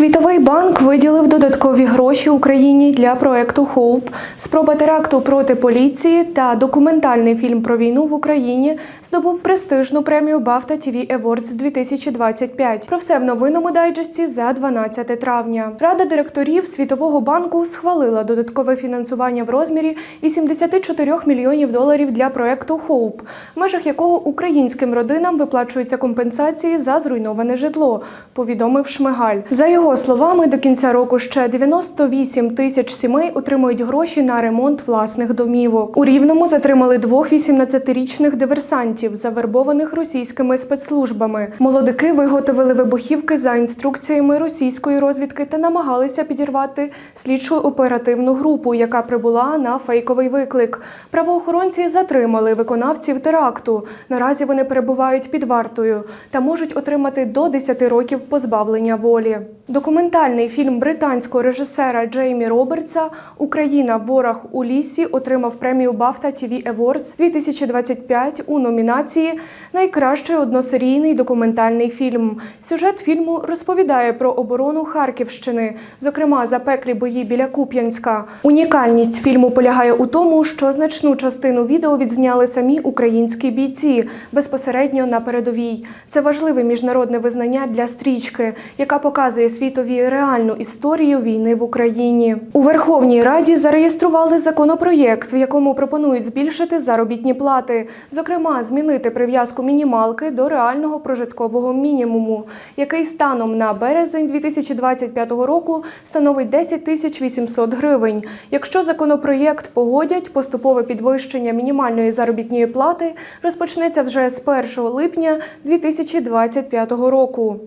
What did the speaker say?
Світовий банк виділив додаткові гроші Україні для проекту Хоуп, спроба теракту проти поліції та документальний фільм про війну в Україні здобув престижну премію BAFTA TV Awards 2025. Про все в новинному дайджесті за 12 травня. Рада директорів Світового банку схвалила додаткове фінансування в розмірі 84 мільйонів доларів для проекту Хоуп, в межах якого українським родинам виплачуються компенсації за зруйноване житло. Повідомив Шмигаль. За його словами, до кінця року ще 98 тисяч сімей отримують гроші на ремонт власних домівок. У рівному затримали двох 18-річних диверсантів, завербованих російськими спецслужбами. Молодики виготовили вибухівки за інструкціями російської розвідки та намагалися підірвати слідчу оперативну групу, яка прибула на фейковий виклик. Правоохоронці затримали виконавців теракту. Наразі вони перебувають під вартою та можуть отримати до 10 років позбавлення волі. Документальний фільм британського режисера Джеймі Робертса Україна ворог у лісі отримав премію BAFTA TV Awards 2025 у номінації Найкращий односерійний документальний фільм. Сюжет фільму розповідає про оборону Харківщини, зокрема запеклі бої біля Куп'янська. Унікальність фільму полягає у тому, що значну частину відео відзняли самі українські бійці безпосередньо на передовій. Це важливе міжнародне визнання для стрічки, яка показує світові реальну історію війни в Україні. У Верховній Раді зареєстрували законопроєкт, в якому пропонують збільшити заробітні плати, зокрема, змінити прив'язку мінімалки до реального прожиткового мінімуму, який станом на березень 2025 року становить 10 тисяч 800 гривень. Якщо законопроєкт погодять, поступове підвищення мінімальної заробітної плати розпочнеться вже з 1 липня 2025 року.